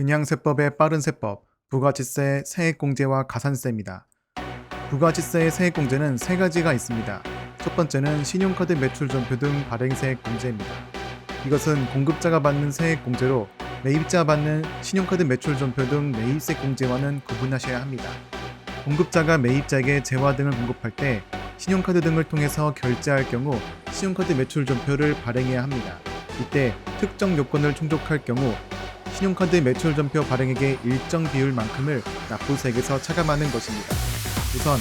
그냥 세법의 빠른 세법, 부가지세 세액공제와 가산세입니다. 부가지세의 세액공제는 세 가지가 있습니다. 첫 번째는 신용카드 매출 전표 등 발행 세액공제입니다. 이것은 공급자가 받는 세액공제로 매입자 받는 신용카드 매출 전표 등 매입세 공제와는 구분하셔야 합니다. 공급자가 매입자에게 재화 등을 공급할 때 신용카드 등을 통해서 결제할 경우 신용카드 매출 전표를 발행해야 합니다. 이때 특정 요건을 충족할 경우 신용카드 매출 전표 발행액의 일정 비율만큼을 납부세액에서 차감하는 것입니다. 우선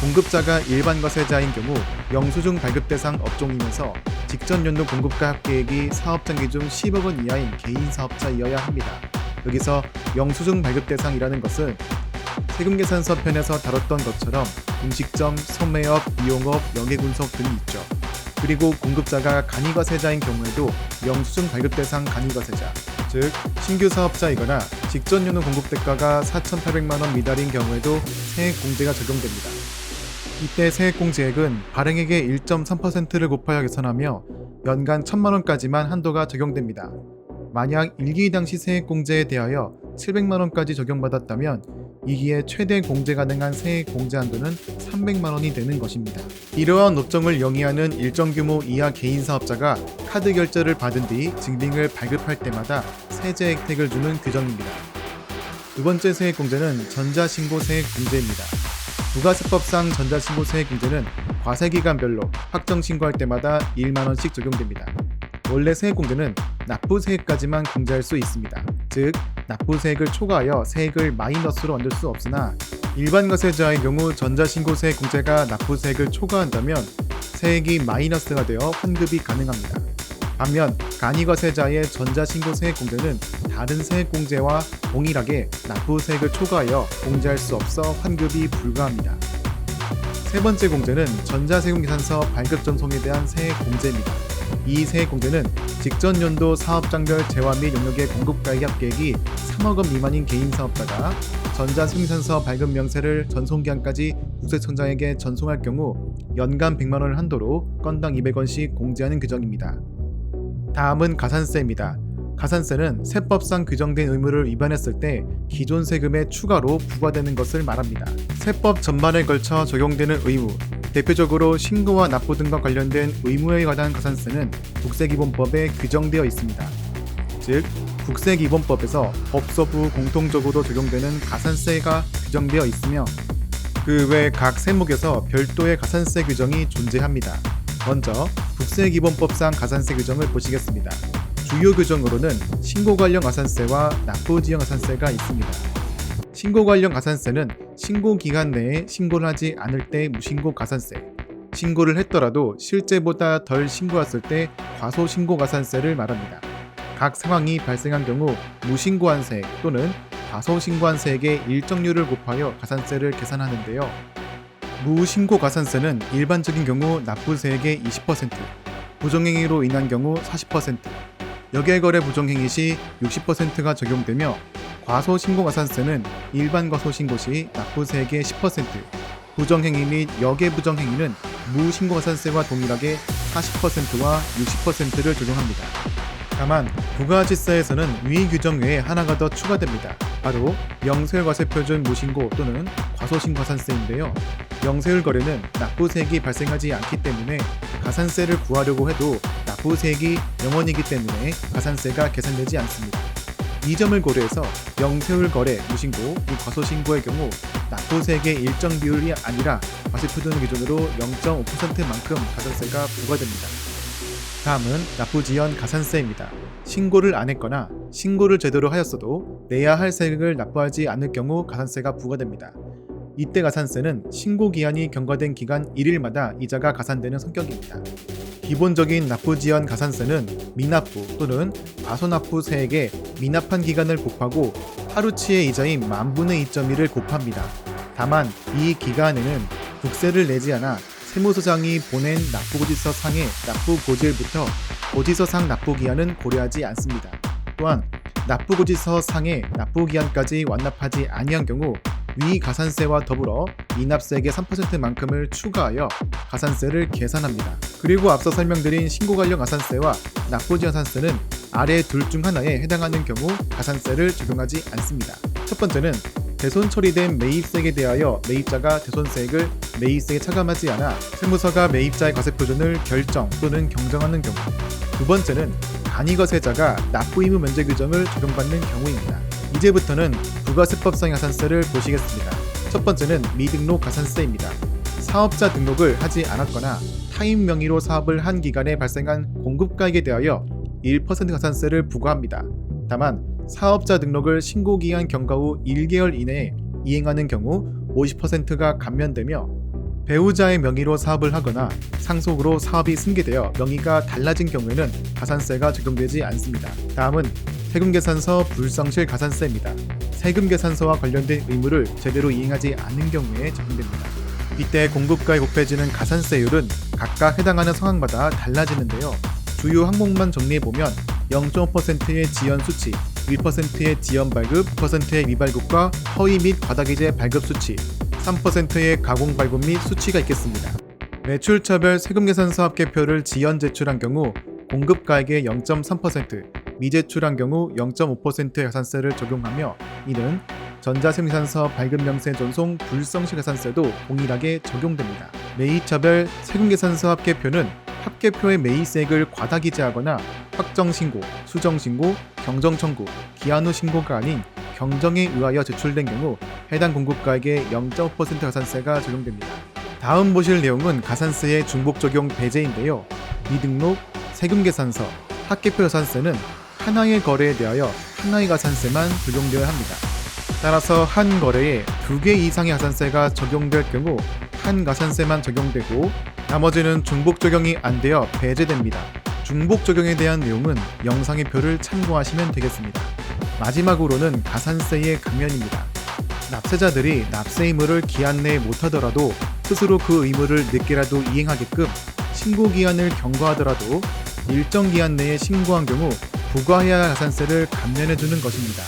공급자가 일반 과세자인 경우 영수증 발급 대상 업종이면서 직전 연도 공급가 합계액이 사업장 기준 10억 원 이하인 개인 사업자이어야 합니다. 여기서 영수증 발급 대상이라는 것은 세금 계산서 편에서 다뤘던 것처럼 음식점, 소매업, 이용업, 영해군속 등이 있죠. 그리고 공급자가 간이과세자인 경우에도 영수증 발급 대상 간이과세자, 즉 신규 사업자이거나 직전 연도 공급 대가가 4,800만 원 미달인 경우에도 세액 공제가 적용됩니다. 이때 세액 공제액은 발행액의 1.3%를 곱하여 계산하며 연간 1,000만 원까지만 한도가 적용됩니다. 만약 1기 당시 세액 공제에 대하여 700만 원까지 적용받았다면 2기에 최대 공제 가능한 세액 공제 한도는 300만 원이 되는 것입니다. 이러한 업종을 영위하는 일정 규모 이하 개인 사업자가 카드 결제를 받은 뒤 증빙을 발급할 때마다 세제 혜택을 주는 규정입니다. 두 번째 세액 공제는 전자신고 세액 공제입니다. 부가세법상 전자신고 세액 공제는 과세 기간별로 확정 신고할 때마다 1만 원씩 적용됩니다. 원래 세액 공제는 납부 세액까지만 공제할 수 있습니다. 즉 납부 세액을 초과하여 세액을 마이너스로 만들 수 없으나 일반 과세자의 경우 전자신고세액 공제가 납부 세액을 초과한다면 세액이 마이너스가 되어 환급이 가능합니다. 반면 간이과세자의 전자신고세액 공제는 다른 세액 공제와 동일하게 납부세액을 초과하여 공제할 수 없어 환급이 불가합니다. 세 번째 공제는 전자세금계산서 발급 전송에 대한 세액 공제입니다. 이 세액 공제는 직전 연도 사업장별 재화 및 용역의 공급가액 합계액이 3억 원 미만인 개인 사업자가 전자세금계산서 발급 명세를 전송기한까지 국세청장에게 전송할 경우 연간 100만 원을 한도로 건당 200원씩 공제하는 규정입니다. 다음은 가산세입니다. 가산세는 세법상 규정된 의무를 위반했을 때 기존 세금에 추가로 부과되는 것을 말합니다. 세법 전반에 걸쳐 적용되는 의무, 대표적으로 신고와 납부 등과 관련된 의무에 관한 가산세는 국세기본법에 규정되어 있습니다. 즉, 국세기본법에서 법서부 공통적으로 적용되는 가산세가 규정되어 있으며 그 외 각 세목에서 별도의 가산세 규정이 존재합니다. 먼저 국세기본법상 가산세 규정을 보시겠습니다. 주요 규정으로는 신고 관련 가산세와 납부 지형 가산세가 있습니다. 신고 관련 가산세는 신고 기간 내에 신고를 하지 않을 때 무신고 가산세, 신고를 했더라도 실제보다 덜 신고했을 때 과소 신고 가산세를 말합니다. 각 상황이 발생한 경우 무신고한 세액 또는 과소 신고한 세액의 일정률을 곱하여 가산세를 계산하는데요. 무신고 가산세는 일반적인 경우 납부세액의 20%, 부정행위로 인한 경우 40%, 여객거래 부정행위 시 60%가 적용되며 과소신고 가산세는 일반 과소신고 시 납부세액의 10%, 부정행위 및 여계부정행위는 무신고 가산세와 동일하게 40%와 60%를 적용합니다. 다만 부가지세에서는 위 규정 외에 하나가 더 추가됩니다. 바로 영세율과세표준 무신고 또는 과소신고가산세인데요. 영세율 거래는 납부세액이 발생하지 않기 때문에 가산세를 구하려고 해도 납부세액이 0원이기 때문에 가산세가 계산되지 않습니다. 이 점을 고려해서 영세율 거래 무신고 및 과소 신고의 경우 납부세액의 일정 비율이 아니라 과세표준 기준으로 0.5%만큼 가산세가 부과됩니다. 다음은 납부지연 가산세입니다. 신고를 안 했거나 신고를 제대로 하였어도 내야 할 세액을 납부하지 않을 경우 가산세가 부과됩니다. 이때 가산세는 신고 기한이 경과된 기간 1일마다 이자가 가산되는 성격입니다. 기본적인 납부지연 가산세는 미납부 또는 과소납부 세액에 미납한 기간을 곱하고 하루치의 이자인 만분의 2.1을 곱합니다. 다만 이 기간에는 국세를 내지 않아 세무서장이 보낸 납부고지서 상의 납부 고지일부터 고지서 상 납부기한은 고려하지 않습니다. 또한 납부고지서 상의 납부기한까지 완납하지 아니한 경우 위 가산세와 더불어 미납세액의 3%만큼을 추가하여 가산세를 계산합니다. 그리고 앞서 설명드린 신고 관련 가산세와 납부지연산세는 아래 둘 중 하나에 해당하는 경우 가산세를 적용하지 않습니다. 첫 번째는 대손 처리된 매입세액에 대하여 매입자가 대손세액을 매입세에 차감하지 않아 세무서가 매입자의 과세표준을 결정 또는 경정하는 경우 두 번째는 간이거세자가 납부 의무 면제 규정을 적용받는 경우입니다. 이제부터는 부가세법상 가산세를 보시겠습니다. 첫 번째는 미등록 가산세입니다. 사업자 등록을 하지 않았거나 타인 명의로 사업을 한 기간에 발생한 공급가액에 대하여 1% 가산세를 부과합니다. 다만 사업자 등록을 신고 기한 경과 후 1개월 이내에 이행하는 경우 50%가 감면되며 배우자의 명의로 사업을 하거나 상속으로 사업이 승계되어 명의가 달라진 경우에는 가산세가 적용되지 않습니다. 다음은 세금계산서 불성실 가산세입니다. 세금계산서와 관련된 의무를 제대로 이행하지 않은 경우에 적용됩니다. 이때 공급가에 곱해지는 가산세율은 각각 해당하는 상황마다 달라지는데요. 주요 항목만 정리해보면 0.5%의 지연 수치, 1%의 지연 발급, 1%의 미발급과 허위 및 과다기재 발급 수치, 3%의 가공 발급 및 수치가 있겠습니다. 매출차별 세금계산서 합계표를 지연 제출한 경우 공급가액의 0.3%, 미제출한 경우 0.5%의 가산세를 적용하며 이는 전자세금계산서 발급명세 전송 불성실 가산세도 동일하게 적용됩니다. 매입차별 세금계산서 합계표는 합계표의 매입세액을 과다 기재하거나 확정신고, 수정신고, 경정청구, 기한 후 신고가 아닌 경정에 의하여 제출된 경우 해당 공급가액의 0.5% 가산세가 적용됩니다. 다음 보실 내용은 가산세의 중복 적용 배제인데요. 미등록, 세금계산서, 합계표 가산세는 하나의 거래에 대하여 하나의 가산세만 적용되어야 합니다. 따라서 한 거래에 두 개 이상의 가산세가 적용될 경우 한 가산세만 적용되고 나머지는 중복 적용이 안 되어 배제됩니다. 중복 적용에 대한 내용은 영상의 표를 참고하시면 되겠습니다. 마지막으로는 가산세의 감면입니다. 납세자들이 납세 의무를 기한 내에 못하더라도 스스로 그 의무를 늦게라도 이행하게끔 신고 기한을 경과하더라도 일정 기한 내에 신고한 경우 부과해야 할 가산세를 감면해 주는 것입니다.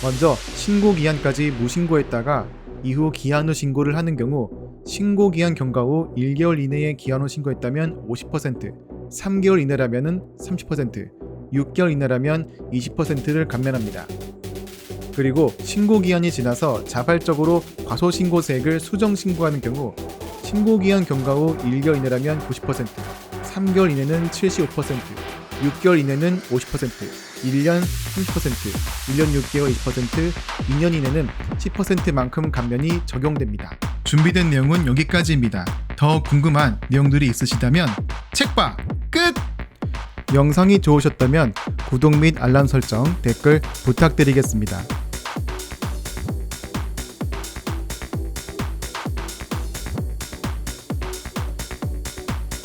먼저 신고 기한까지 무신고했다가 이후 기한 후 신고를 하는 경우 신고 기한 경과 후 1개월 이내에 기한 후 신고했다면 50%, 3개월 이내라면 30%, 6개월 이내라면 20%를 감면합니다. 그리고 신고 기한이 지나서 자발적으로 과소 신고세액을 수정 신고하는 경우 신고 기한 경과 후 1개월 이내라면 90%, 3개월 이내는 75%, 6개월 이내는 50%, 1년 30%, 1년 6개월 20%, 2년 이내는 10%만큼 감면이 적용됩니다. 준비된 내용은 여기까지입니다. 더 궁금한 내용들이 있으시다면 책봐 끝! 영상이 좋으셨다면 구독 및 알람 설정, 댓글 부탁드리겠습니다.